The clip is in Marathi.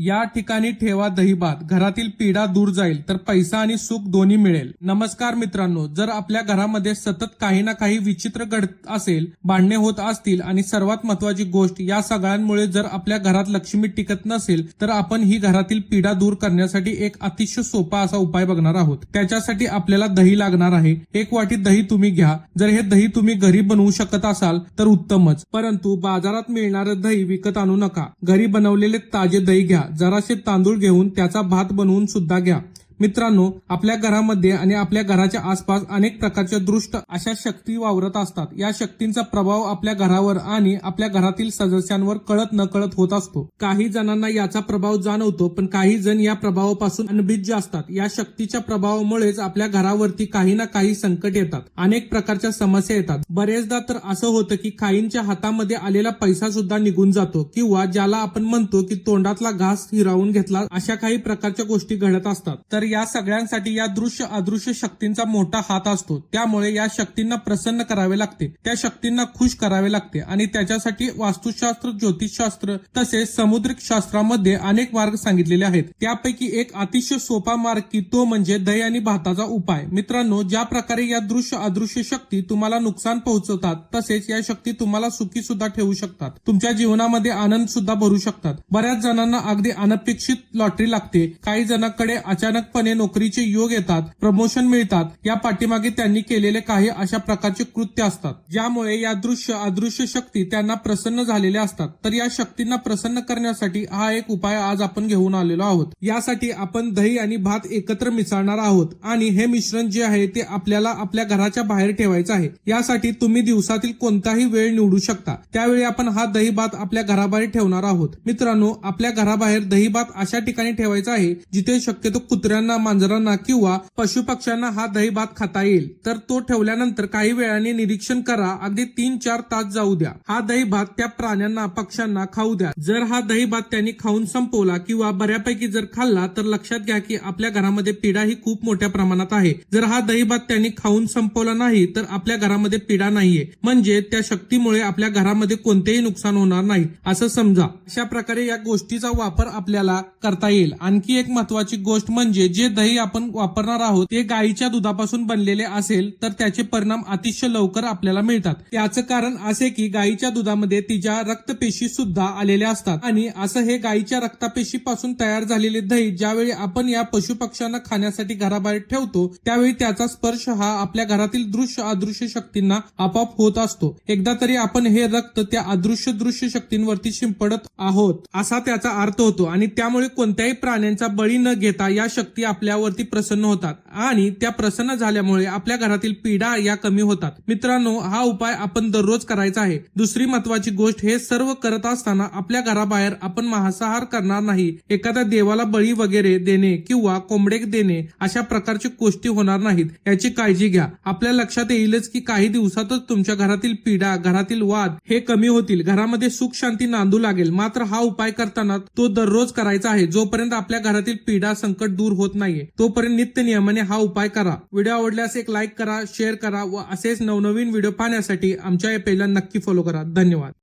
या ठिकाणी ठेवा दहीभात. घरातील पीडा दूर जाईल तर पैसा आणि सुख दोन्ही मिळेल. नमस्कार मित्रांनो जर आपल्या घरामध्ये सतत काही ना काही विचित्र घडत असेल भांडणे होत असतील आणि सर्वात महत्वाची गोष्ट या सगळ्यांमुळे जर आपल्या घरात लक्ष्मी टिकत नसेल तर आपण ही घरातील पीडा दूर करण्यासाठी एक अतिशय सोपा असा उपाय बघणार आहोत. त्याच्यासाठी आपल्याला दही लागणार आहे. एक वाटी दही तुम्ही घ्या. जर हे दही तुम्ही घरी बनवू शकत असाल तर उत्तमच. परंतु बाजारात मिळणारं दही विकत आणू नका. घरी बनवलेले ताजे दही घ्या. जरासे तांदूळ घेऊन त्याचा भात बनवून सुद्धा घ्या. मित्रांनो आपल्या घरामध्ये आणि आपल्या घराच्या आसपास अनेक प्रकारच्या दृष्ट अशा शक्ती वावरत असतात. या शक्तींचा प्रभाव आपल्या घरावर आणि आपल्या घरातील सदस्यांवर कळत न कळत होत असतो. काही जणांना याचा प्रभाव जाणवतो पण काही जण या प्रभावापासून अनभिज्य असतात. या शक्तीच्या प्रभावामुळेच आपल्या घरावरती काही ना काही संकट येतात. अनेक प्रकारच्या समस्या येतात. बरेचदा तर असं होतं की काहींच्या हातामध्ये आलेला पैसा सुद्धा निघून जातो किंवा ज्याला आपण म्हणतो की तोंडातला घास हिरावून घेतला अशा काही प्रकारच्या गोष्टी घडत असतात. तर या सगळ्यांसाठी या दृश्य अदृश्य शक्तींचा मोठा हात असतो. त्यामुळे या शक्तींना प्रसन्न करावे लागते. त्या शक्तींना खुश करावे लागते. आणि त्याच्यासाठी वास्तुशास्त्र ज्योतिषशास्त्र तसेच समुद्रिक शास्त्रामध्ये अनेक मार्ग सांगितलेले आहेत. त्यापैकी एक अतिशय सोपा मार्ग की तो म्हणजे दही आणि भाताचा उपाय. मित्रांनो ज्या प्रकारे या दृश्य अदृश्य शक्ती तुम्हाला नुकसान पोहोचवतात तसेच या शक्ती तुम्हाला सुखी सुद्धा ठेवू शकतात. तुमच्या जीवनामध्ये आनंद सुद्धा भरू शकतात. बऱ्याच जणांना अगदी अनपेक्षित लॉटरी लागते. काही जणांकडे अचानक निश्चितपणे नोकरीचे योग येतात प्रमोशन मिळतात या पाठीमागे त्यांनी केलेले काही अशा प्रकारचे कृत्य असतात. ज्यामुळे या दृश्य अदृश्य शक्ती त्यांना प्रसन्न झालेल्या असतात. तर या शक्तींना प्रसन्न करण्यासाठी हा एक उपाय आज आपण घेऊन आलेलो आहोत. यासाठी आपण दही आणि भात एकत्र मिसळणार आहोत आणि हे मिश्रण जे आहे ते आपल्याला आपल्या घराच्या बाहेर ठेवायचं आहे. यासाठी तुम्ही दिवसातील कोणताही वेळ निवडू शकता. त्यावेळी आपण हा दही भात आपल्या घराबाहेर ठेवणार आहोत. मित्रांनो आपल्या घराबाहेर दही भात अशा ठिकाणी ठेवायचा आहे जिथे शक्यतो कुत्र्यांना मांजरांना किंवा पशु पक्ष्यांना हा दही भात खाता येईल. तर तो ठेवल्यानंतर काही वेळाने निरीक्षण करा. अगदी तीन चार तास जाऊ द्या. हा दही भात त्या प्राण्यांना पक्ष्यांना खाऊ द्या. जर हा दही भात त्यांनी खाऊन संपवला किंवा बऱ्यापैकी जर खाल्ला तर लक्षात घ्या की आपल्या घरामध्ये पिढा ही खूप मोठ्या प्रमाणात आहे. जर हा दही भात त्यांनी खाऊन संपवला नाही तर आपल्या घरामध्ये पिढा नाहीये. म्हणजे त्या शक्तीमुळे आपल्या घरामध्ये कोणतेही नुकसान होणार नाही. असं समजा. अशा प्रकारे या गोष्टीचा वापर आपल्याला करता येईल. आणखी एक महत्वाची गोष्ट म्हणजे जे दही आपण वापरणार आहोत ते गायीच्या दुधापासून बनलेले असेल तर त्याचे परिणाम अतिशय लवकर आपल्याला मिळतात. याचं कारण असे की गायीच्या दुधामध्ये तिच्या रक्तपेशी सुद्धा आलेल्या असतात. आणि असं हे गायीच्या रक्तापेशी पासून तयार झालेले दही ज्यावेळी आपण या पशु पक्ष्यांना खाण्यासाठी घराबाहेर ठेवतो त्यावेळी त्याचा स्पर्श हा आपल्या घरातील दृश्य अदृश्य शक्तींना आपोआप होत असतो. एकदा तरी आपण हे रक्त त्या अदृश्य दृश्य शक्तींवरती शिंपडत आहोत असा त्याचा अर्थ होतो. आणि त्यामुळे कोणत्याही प्राण्यांचा बळी न घेता या शक्ती आपल्यावरती प्रसन्न होतात आणि त्या प्रसन्न झाल्यामुळे आपल्या घरातील पीडा या कमी होतात. मित्रांनो हा उपाय आपण दररोज करायचा आहे. दुसरी महत्वाची गोष्ट हे सर्व करत असताना आपल्या घराबाहेर आपण मांसाहार करणार नाही. एखाद्या देवाला बळी वगैरे देणे किंवा कोंबडे देणे अशा प्रकारची गोष्टी होणार नाहीत. याची काळजी घ्या. आपल्या लक्षात येईलच की काही दिवसातच तुमच्या घरातील पीडा घरातील वाद हे कमी होतील. घरामध्ये सुख शांती नांदू लागेल. मात्र हा उपाय करताना तो दररोज करायचा आहे. जोपर्यंत आपल्या घरातील पीडा संकट दूर होत नाहीये. तोपर्यंत नित्य नियमाने हा उपाय करा. व्हिडिओ आवडल्यास एक लाईक करा शेअर करा व असेच नवनवीन व्हिडिओ पाहण्यासाठी आमच्या या पेजला नक्की फॉलो करा. धन्यवाद.